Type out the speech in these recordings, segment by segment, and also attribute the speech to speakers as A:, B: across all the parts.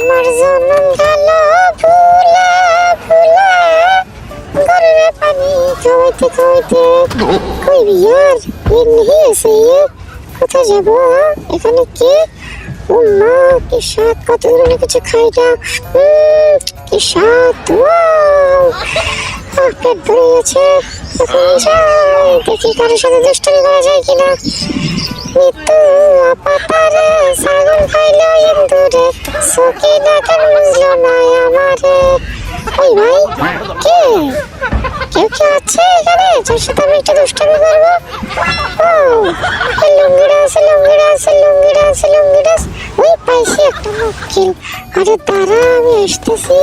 A: আমার জনম গেল ভুলা ভুলা গরমে পানি খাওয়াইতে খাওয়াইতে কই বিয়ার? এমনি হয়েছে কোথায় যাব? এখানে কে? ও মা কি স্বাদ কত ধরনের কিছু খাই না উম, কি ওয়াও। পেট ভরে গেছে দেখি কারোর সাথে দুষ্টামি করা যায় কিনা? মৃত্যু আপাতারে ছাগল খাইলো ইন্দুরে, সুখী না কেন বুঝলো না আমারে। ওই ভাই, কে? কেউ কি আছে এখানে আরে দাঁড়া, আমি আসতেছি।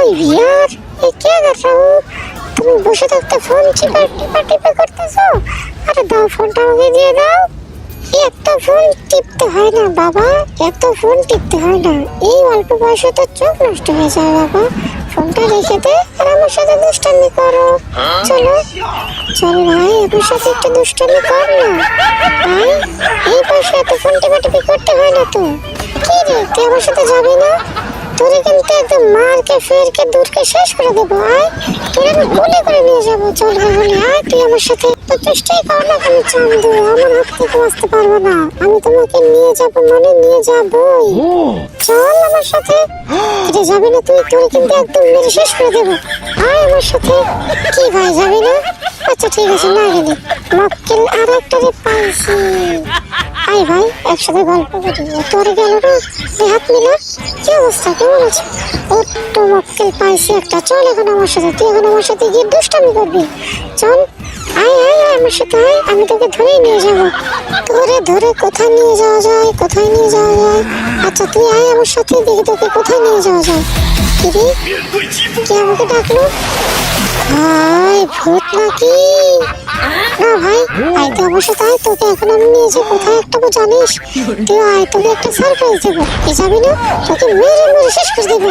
A: ওই ভিয়ার কে কথা তুমি বসে থাকতে ফোন টিপা টিপা টিপা করতেছো? আরে দাও ফোনটা আমাকে দিয়ে দাও। এত ফোন টিপতে হয় না, বাবা। এত ফোন টিপতে হয় না। এই অল্প বয়সে তো চোখ নষ্ট হয়ে যায়, বাবা। ফোনটা রেখে দে আর আমার সাথে দুষ্টামি করো। চলো, চল ভাই আমার সাথে একটু দুষ্টামি কর না। ভাই, এই বয়সে এত ফোন টিপাটিপি করতে হয় না তো। কি রে, তুই আমার সাথে যাবি না? তোরে কিন্তু একদম মারকে ফেরকে দূরকে শেষ করে দেবো আয়। তোর আমি কোলে করে নিয়ে যাব। চল বলি আয় তুই আমার সাথে তো চেষ্টাই কর না কেন চান্দু। আমার হাত থেকে বাঁচতে পারব না। আমি তোমাকে নিয়ে যাব মানে নিয়ে যাবোই। চল আমার সাথে। এটা যাবি না তুই তোরে কিন্তু একদম মেরে শেষ করে দেবো। আয় আমার সাথে। কি ভাই যাবি না? আচ্ছা ঠিক আছে না গেলে। মক্কেল আর একটা রে পাইছি। আয় ভাই, একসাথে গল্প করি। তোর গেল এই হাত মিলা, কি অবস্থা? কেমন আছে? ও মক্কেল পাইছি একটা। চল এখন আমার সাথে, তুই এখন আমার সাথে গিয়ে দুষ্টামি করবি। চল, আয় আয় আয় আমার সাথে, আয়, আমি তোকে ধরেই নিয়ে যাব। ধরে ধরে কোথায় নিয়ে যাওয়া যায়? কোথায় নিয়ে যাওয়া যায়? আচ্ছা তুই আয় আমার সাথে, দেখি তোকে কোথায় নিয়ে যাওয়া যায়। কিরে কে আমাকে ডাকলো? ভাই, ভূত নাকি? না ভাই আয় তো আমার সাথে আয় তোকে এখন আমি নিয়ে যাব কোথায় একটা জানিস, তুই আয় তোকে একটা সারপ্রাইজ দেবো। তুই যাবি না? তোকে মেরে মেরে শেষ করে দেবো।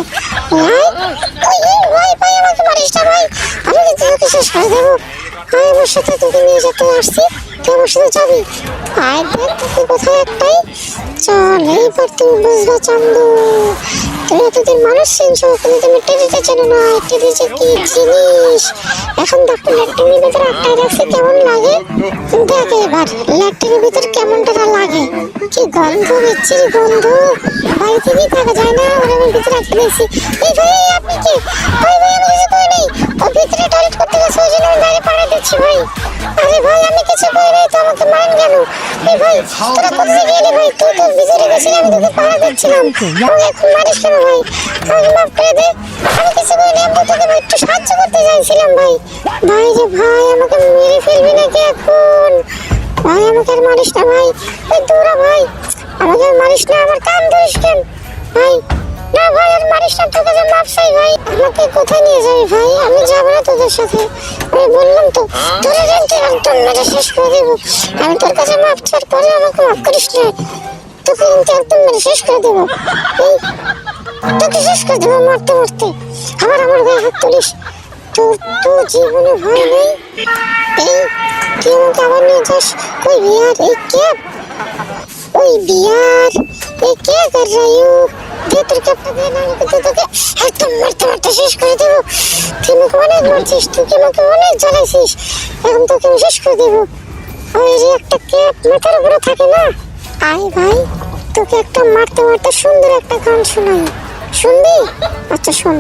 A: আয় ভাই ভাই, আমাকে মারিস না, ভাই। আমি কিন্তু তোকে শেষ করে দেবো। আয়, আমার সাথে তোকে নিয়ে যেতে আসছি। তুই আমার যাবি? আয়, দেখ তোকে কোথায় একটাই। চল, এইবার তুমি বুঝবে, চান্দু। তুমি এতদিন মানুষ চিনছো কিন্তু তুমি টেরিটা চেনো না যে কি জিনিস? এখন দেখো ল্যাট্রিনের ভিতরে আটটায় রাখছে কেমন লাগে? দেখ এবার ল্যাট্রিনের ভিতর কেমনটা লাগে? কি গন্ধ বিচ্ছিরি গন্ধ। বাড়ি থেকেই থাকা যায় না? ওরা আমি ভিতরে আটকে দিয়েছি। এই ভাই, আপনি কি? মারেন কেন এই ভাই, তোরা কোথায় গেলি ভাই? তুই তো ভিতরে গেছিলি, আমি তোকে ভাই? রে ভাই, আমাকে মেরে ফেলবি নাকি আর মারিস না ভাই। ওই দৌড়া ভাই। আমাকে মারিস না, আমার কান ধরিস কেন? ভাই না ভাই আর মারিস না তোকে যে মাপ চাই ভাই, আমাকে কোথায় নিয়ে যাবি ভাই? আমি যাব না তোদের সাথে। আমি বললাম তো, তোরা কিন্তু একদম মেরে শেষ করে দেবো। আমি তোর কাছে মাপ চার পরে আমাকে মাফ করিস না। তোকে কিন্তু একদম মেরে শেষ করে দেবো। এই, তোকে শেষ করে দেবো মারতে মারতে। আবার আমার গায়ে হাত তুলিস? তোর তো জীবনে ভয় নেই? এই, তুই আমাকে আবার নিয়ে যাস? ওই বিয়ার, এই ক্যাব? ওই বিয়ার, এই কে কর রায়ু? দে তোর ক্যাবটা দে না, কিন্তু তোকে শেষ এখন তোকে আমি শেষ করে দেবো। ওই যে একটা ক্যাব মাথার উপরে থাকে না? আয় ভাই, তোকে একটা সুন্দর একটা গান শোনাই। শুনবি? আচ্ছা শোন।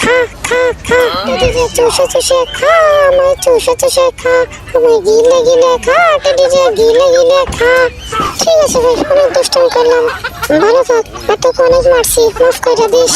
A: খা খা খা। টেডি রে চুষে চুষে খা, আমায় চুষে চুষে খা। আমায় গিলে গিলে খা, টেডি রে গিলে গিলে ঠিক আছে ভাই, অনেক দুষ্টামি করলাম। ভালো থাক। এতক্ষণ অনেক মারছি। মাফ করে দিস।